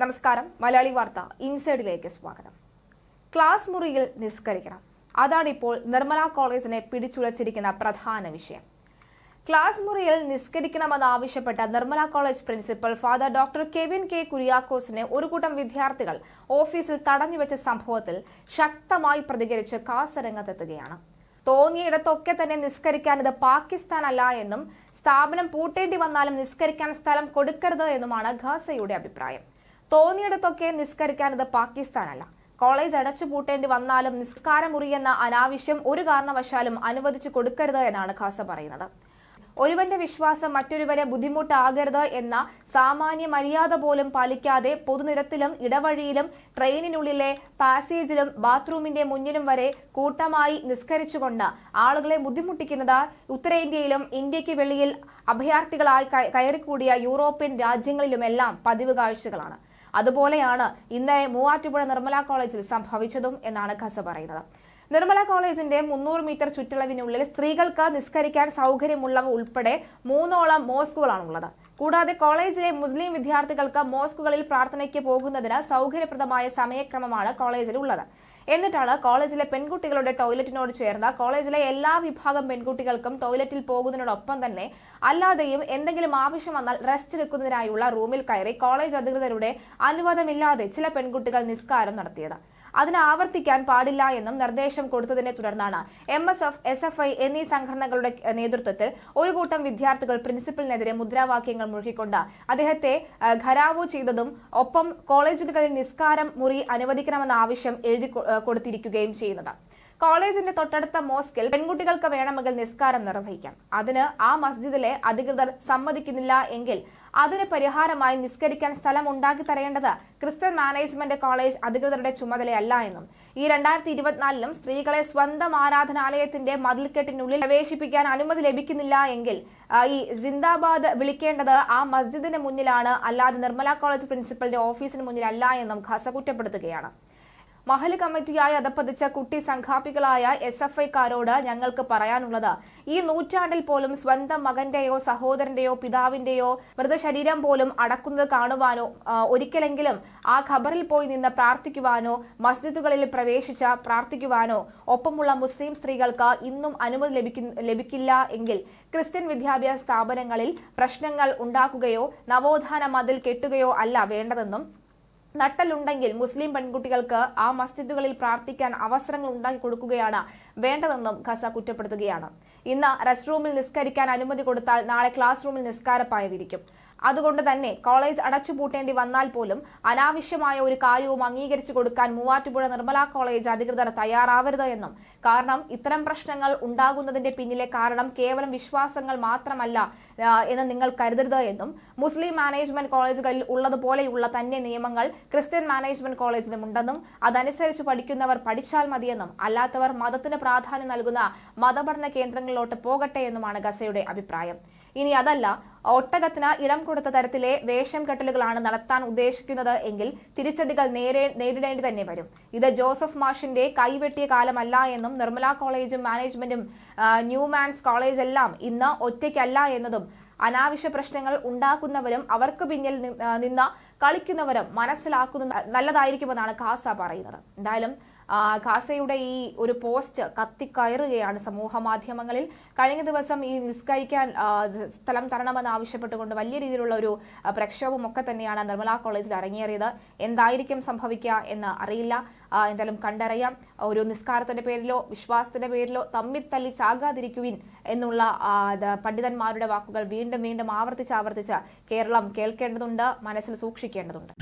നമസ്കാരം. മലയാളി വാർത്ത ഇൻസൈഡിലേക്ക് സ്വാഗതം. ക്ലാസ് മുറിയിൽ നിസ്കരിക്കണം. അതാണിപ്പോൾ നിർമ്മല കോളേജിനെ പിടിച്ചുലച്ചിരിക്കുന്ന പ്രധാന വിഷയം. ക്ലാസ് മുറിയിൽ നിസ്കരിക്കണമെന്നാവശ്യപ്പെട്ട Nirmala college principal father doctor Kevin K കുര്യാക്കോസിനെ ഒരു കൂട്ടം വിദ്യാർത്ഥികൾ ഓഫീസിൽ തടഞ്ഞുവെച്ച സംഭവത്തിൽ ശക്തമായി പ്രതികരിച്ച് കാസ് രംഗത്തെത്തുകയാണ് തോന്നിയിടത്തൊക്കെ തന്നെ നിസ്കരിക്കാൻ ഇത് പാകിസ്ഥാൻ അല്ല എന്നും സ്ഥാപനം പൂട്ടേണ്ടി വന്നാലും നിസ്കരിക്കാൻ സ്ഥലം കൊടുക്കരുത് എന്നുമാണ് ഖാസയുടെ അഭിപ്രായം. തോന്നിയിടത്തൊക്കെ നിസ്കരിക്കാൻ ഇത് പാകിസ്ഥാനല്ല. കോളേജ് അടച്ചു പൂട്ടേണ്ടി വന്നാലും നിസ്കാരമുറിയെന്ന അനാവശ്യം ഒരു കാരണവശാലും അനുവദിച്ചു കൊടുക്കരുത് എന്നാണ് ഖാസ പറയുന്നത്. ഒരുവന്റെ വിശ്വാസം മറ്റൊരുവരെ ബുദ്ധിമുട്ടാകരുത് എന്ന സാമാന്യ മര്യാദ പോലും പാലിക്കാതെ പൊതുനിരത്തിലും ഇടവഴിയിലും ട്രെയിനിനുള്ളിലെ പാസേജിലും ബാത്റൂമിന്റെ മുന്നിലും വരെ കൂട്ടമായി നിസ്കരിച്ചുകൊണ്ട് ആളുകളെ ബുദ്ധിമുട്ടിക്കുന്നത് ഉത്തരേന്ത്യയിലും ഇന്ത്യയ്ക്ക് വെളിയിൽ അഭയാർത്ഥികളായി കയറിക്കൂടിയ യൂറോപ്യൻ രാജ്യങ്ങളിലുമെല്ലാം പതിവ് കാഴ്ചകളാണ്. അതുപോലെയാണ് ഇന്നലെ മൂവാറ്റുപുഴ നിർമ്മല കോളേജിൽ സംഭവിച്ചതും എന്നാണ് ഖസ പറയുന്നത്. നിർമ്മല കോളേജിന്റെ മുന്നൂറ് മീറ്റർ ചുറ്റളവിനുള്ളിൽ സ്ത്രീകൾക്ക് നിസ്കരിക്കാൻ സൗകര്യമുള്ളവ ഉൾപ്പെടെ മൂന്നോളം മോസ്കുകളാണുള്ളത് കൂടാതെ കോളേജിലെ മുസ്ലിം വിദ്യാർത്ഥികൾക്ക് മോസ്കുകളിൽ പ്രാർത്ഥനയ്ക്ക് പോകുന്നതിന് സൗകര്യപ്രദമായ സമയക്രമമാണ് കോളേജിൽ ഉള്ളത്. എന്നിട്ടാണ് കോളേജിലെ പെൺകുട്ടികളുടെ ടോയ്ലറ്റിനോട് ചേർന്ന് കോളേജിലെ എല്ലാ വിഭാഗം പെൺകുട്ടികൾക്കും ടോയ്ലറ്റിൽ പോകുന്നതിനോടൊപ്പം തന്നെ അല്ലാതെയും എന്തെങ്കിലും ആവശ്യം വന്നാൽ റെസ്റ്റ് എടുക്കുന്നതിനായുള്ള റൂമിൽ കയറി കോളേജ് അധികൃതരുടെ അനുവാദമില്ലാതെ ചില പെൺകുട്ടികൾ നിസ്കാരം നടത്തിയത്. അതിന് ആവർത്തിക്കാൻ പാടില്ല എന്നും നിർദ്ദേശം കൊടുത്തതിനെ തുടർന്നാണ് M S F S F I എന്നീ സംഘടനകളുടെ നേതൃത്വത്തിൽ ഒരു കൂട്ടം വിദ്യാർത്ഥികൾ പ്രിൻസിപ്പലിനെതിരെ മുദ്രാവാക്യങ്ങൾ മുഴുകിക്കൊണ്ട് അദ്ദേഹത്തെ ഖരാവു ചെയ്തതും ഒപ്പം കോളേജുകളിൽ നിസ്കാരം മുറി അനുവദിക്കണമെന്ന ആവശ്യം എഴുതി കൊടുത്തിരിക്കുകയും ചെയ്യുന്നത്. കോളേജിന്റെ തൊട്ടടുത്ത മോസ്കിൽ പെൺകുട്ടികൾക്ക് വേണമെങ്കിൽ നിസ്കാരം നിർവഹിക്കാം. അതിന് ആ മസ്ജിദിലെ അധികൃതർ സമ്മതിക്കുന്നില്ല എങ്കിൽ അതിന് പരിഹാരമായി നിസ്കരിക്കാൻ സ്ഥലം ഉണ്ടാക്കി തരേണ്ടത് ക്രിസ്ത്യൻ മാനേജ്മെന്റ് കോളേജ് അധികൃതരുടെ ചുമതലയല്ല എന്നും. ഈ രണ്ടായിരത്തി ഇരുപത്തിനാലിലും സ്ത്രീകളെ സ്വന്തം ആരാധനാലയത്തിന്റെ മതിൽക്കെട്ടിനുള്ളിൽ പ്രവേശിപ്പിക്കാൻ അനുമതി ലഭിക്കുന്നില്ല എങ്കിൽ ഈ ജിന്ദാബാദ് വിളിക്കേണ്ടത് ആ മസ്ജിദിന് മുന്നിലാണ്. അല്ലാതെ നിർമ്മല കോളേജ് പ്രിൻസിപ്പലിന്റെ ഓഫീസിന് മുന്നിലല്ല എന്നും ഖസ കുറ്റപ്പെടുത്തുകയാണ്. മഹൽ കമ്മിറ്റിയായി അധപ്പതിച്ച കുട്ടി സംഘാപികളായ എസ് എഫ് ഐക്കാരോട് ഞങ്ങൾക്ക് പറയാനുള്ളത് ഈ നൂറ്റാണ്ടിൽ പോലും സ്വന്തം മകന്റെയോ സഹോദരന്റെയോ പിതാവിന്റെയോ മൃതശരീരം പോലും അടക്കുന്നത് കാണുവാനോ ഒരിക്കലെങ്കിലും ആ ഖബറിൽ പോയി നിന്ന് പ്രാർത്ഥിക്കുവാനോ മസ്ജിദുകളിൽ പ്രവേശിച്ച പ്രാർത്ഥിക്കുവാനോ ഒപ്പമുള്ള മുസ്ലിം സ്ത്രീകൾക്ക് ഇന്നും അനുമതി ലഭിക്കു- ലഭിക്കില്ല എങ്കിൽ ക്രിസ്ത്യൻ വിദ്യാഭ്യാസ സ്ഥാപനങ്ങളിൽ പ്രശ്നങ്ങൾ ഉണ്ടാക്കുകയോ നവോത്ഥാന മതിൽ കെട്ടുകയോ അല്ല വേണ്ടതെന്നും നട്ടലുണ്ടെങ്കിൽ മുസ്ലിം പെൺകുട്ടികൾക്ക് ആ മസ്ജിദുകളിൽ പ്രാർത്ഥിക്കാൻ അവസരങ്ങൾ ഉണ്ടാക്കി കൊടുക്കുകയാണ് വേണ്ടതെന്നും ഖസ കുറ്റപ്പെടുത്തുകയാണ്. ഇന്ന് റെസ്റ്റ് റൂമിൽ നിസ്കരിക്കാൻ അനുമതി കൊടുത്താൽ നാളെ ക്ലാസ് റൂമിൽ നിസ്കാരപ്പായ വിരിക്കും അതുകൊണ്ട് തന്നെ കോളേജ് അടച്ചുപൂട്ടേണ്ടി വന്നാൽ പോലും അനാവശ്യമായ ഒരു കാര്യവും അംഗീകരിച്ചു കൊടുക്കാൻ മൂവാറ്റുപുഴ നിർമ്മല കോളേജ് അധികൃതർ തയ്യാറാവരുത് എന്നും. കാരണം ഇത്തരം പ്രശ്നങ്ങൾ ഉണ്ടാകുന്നതിന്റെ പിന്നിലെ കാരണം കേവലം വിശ്വാസങ്ങൾ മാത്രമല്ല എന്ന് നിങ്ങൾ കരുതരുത് എന്നും. മുസ്ലിം മാനേജ്മെന്റ് കോളേജുകളിൽ ഉള്ളതുപോലെയുള്ള തന്നെ നിയമങ്ങൾ ക്രിസ്ത്യൻ മാനേജ്മെന്റ് കോളേജിലും ഉണ്ടെന്നും. അതനുസരിച്ച് പഠിക്കുന്നവർ പഠിച്ചാൽ മതിയെന്നും. അല്ലാത്തവർ മതത്തിന് പ്രാധാന്യം നൽകുന്ന മതപഠന കേന്ദ്രങ്ങളിലോട്ട് പോകട്ടെ എന്നുമാണ് ഗസയുടെ അഭിപ്രായം. ഇനി അതല്ല ഒട്ടകത്തിന് ഇടം കൊടുത്ത തരത്തിലെ വേഷം കെട്ടലുകളാണ് നടത്താൻ ഉദ്ദേശിക്കുന്നത് എങ്കിൽ തിരിച്ചടികൾ നേരെ നേരിടേണ്ടി തന്നെ വരും. ഇത് ജോസഫ് മാഷിന്റെ കൈവെട്ടിയ കാലമല്ല എന്നും നിർമ്മല കോളേജും മാനേജ്മെന്റും ന്യൂമാൻസ് കോളേജ് എല്ലാം ഇന്ന് ഒറ്റയ്ക്കല്ല എന്നതും അനാവശ്യ പ്രശ്നങ്ങൾ ഉണ്ടാക്കുന്നവരും അവർക്ക് പിന്നിൽ നിന്ന് കളിക്കുന്നവരും മനസ്സിലാക്കുന്നത് നല്ലതായിരിക്കുമെന്നാണ് ഖാസ പറയുന്നത്. എന്തായാലും ഖാസയുടെ ഈ ഒരു പോസ്റ്റ് കത്തിക്കയറുകയാണ് സമൂഹ മാധ്യമങ്ങളിൽ. കഴിഞ്ഞ ദിവസം ഈ നിസ്കരിക്കാൻ സ്ഥലം തരണമെന്ന് ആവശ്യപ്പെട്ടുകൊണ്ട് വലിയ രീതിയിലുള്ള ഒരു പ്രക്ഷോഭമൊക്കെ തന്നെയാണ് നിർമ്മല കോളേജിൽ അരങ്ങേറിയത്. എന്തായിരിക്കും സംഭവിക്കുക എന്ന് അറിയില്ല. എന്തായാലും കണ്ടറിയാം. ഒരു നിസ്കാരത്തിന്റെ പേരിലോ വിശ്വാസത്തിന്റെ പേരിലോ തമ്മിൽ തല്ലി ചാകാതിരിക്കുവിൻ എന്നുള്ള പണ്ഡിതന്മാരുടെ വാക്കുകൾ വീണ്ടും വീണ്ടും ആവർത്തിച്ച് ആവർത്തിച്ച് കേരളം കേൾക്കേണ്ടതുണ്ട് മനസ്സിൽ സൂക്ഷിക്കേണ്ടതുണ്ട്.